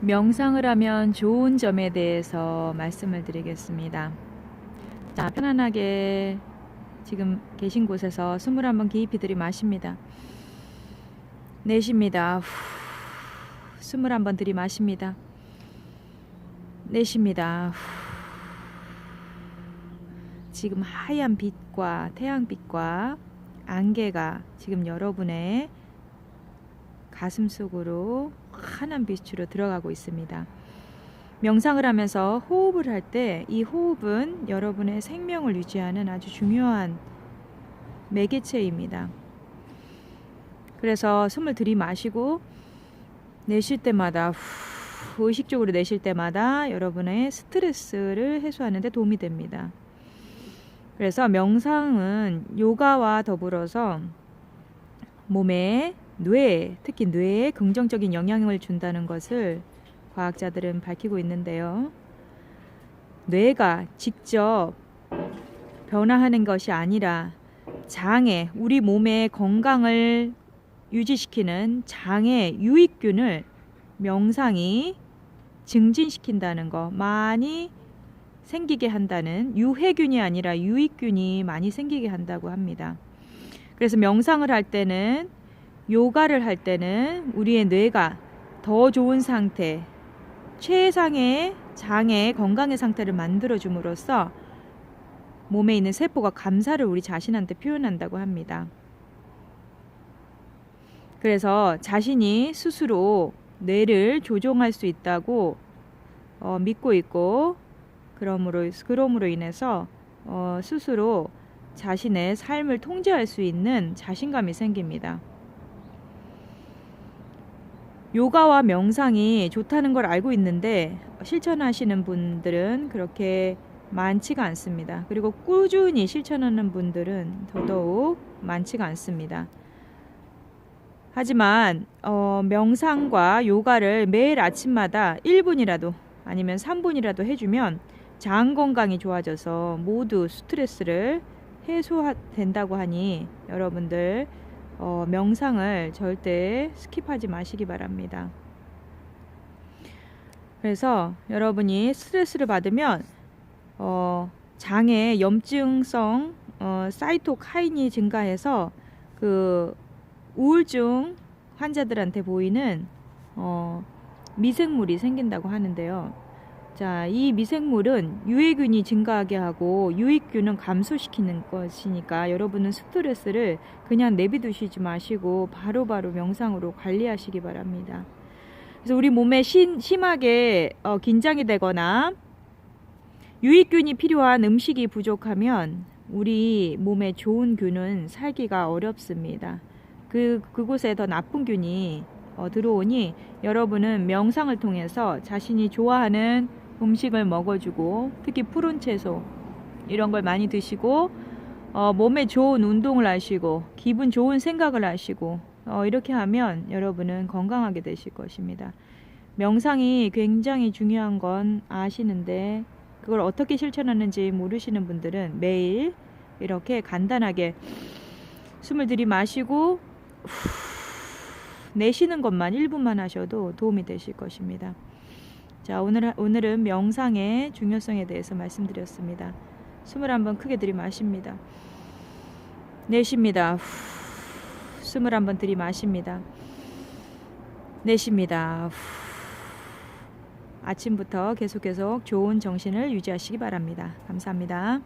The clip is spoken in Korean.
명상을 하면 좋은 점에 대해서 말씀을 드리겠습니다. 자, 편안하게 지금 계신 곳에서 숨을 한번 깊이 들이마십니다. 내쉽니다. 후, 숨을 한번 들이마십니다. 내쉽니다. 후. 지금 하얀 빛과 태양빛과 안개가 지금 여러분의 가슴 속으로 환한 빛으로 들어가고 있습니다. 명상을 하면서 호흡을 할 때 이 호흡은 여러분의 생명을 유지하는 아주 중요한 매개체입니다. 그래서 숨을 들이마시고 내쉴 때마다 후, 의식적으로 내쉴 때마다 여러분의 스트레스를 해소하는 데 도움이 됩니다. 그래서 명상은 요가와 더불어서 몸에 뇌, 특히 뇌에 긍정적인 영향을 준다는 것을 과학자들은 밝히고 있는데요. 뇌가 직접 변화하는 것이 아니라 장애, 우리 몸의 건강을 유지시키는 장애 유익균을 명상이 증진시킨다는 거 많이 생기게 한다는 유해균이 아니라 유익균이 많이 생기게 한다고 합니다. 그래서 명상을 할 때는 요가를 할 때는 우리의 뇌가 더 좋은 상태, 최상의 장애 건강의 상태를 만들어 줌으로써 몸에 있는 세포가 감사를 우리 자신한테 표현한다고 합니다. 그래서 자신이 스스로 뇌를 조종할 수 있다고 어, 믿고 있고 그러므로 그러므로 인해서 어, 스스로 자신의 삶을 통제할 수 있는 자신감이 생깁니다. 요가와 명상이 좋다는 걸 알고 있는데 실천하시는 분들은 그렇게 많지가 않습니다. 그리고 꾸준히 실천하는 분들은 더더욱 많지가 않습니다. 하지만 어, 명상과 요가를 매일 아침마다 1분이라도 아니면 3분이라도 해주면 장 건강이 좋아져서 모두 스트레스를 해소된다고 하니 여러분들 어, 명상을 절대 스킵하지 마시기 바랍니다. 그래서 여러분이 스트레스를 받으면 어, 장에 염증성 어, 사이토카인이 증가해서 그 우울증 환자들한테 보이는 어, 미생물이 생긴다고 하는데요. 자, 이 미생물은 유해균이 증가하게 하고 유익균은 감소시키는 것이니까 여러분은 스트레스를 그냥 내비두시지 마시고 바로바로 바로 명상으로 관리하시기 바랍니다. 그래서 우리 몸에 신, 심하게 어, 긴장이 되거나 유익균이 필요한 음식이 부족하면 우리 몸에 좋은 균은 살기가 어렵습니다. 그, 그곳에 더 나쁜 균이 어, 들어오니 여러분은 명상을 통해서 자신이 좋아하는 음식을 먹어주고 특히 푸른 채소 이런 걸 많이 드시고 어, 몸에 좋은 운동을 하시고 기분 좋은 생각을 하시고 어, 이렇게 하면 여러분은 건강하게 되실 것입니다. 명상이 굉장히 중요한 건 아시는데 그걸 어떻게 실천하는지 모르시는 분들은 매일 이렇게 간단하게 숨을 들이마시고 후, 내쉬는 것만 1분만 하셔도 도움이 되실 것입니다. 자, 오늘, 오늘은 명상의 중요성에 대해서 말씀드렸습니다. 숨을 한번 크게 들이마십니다. 내쉽니다. 후, 숨을 한번 들이마십니다. 내쉽니다. 후. 아침부터 계속 계속 좋은 정신을 유지하시기 바랍니다. 감사합니다.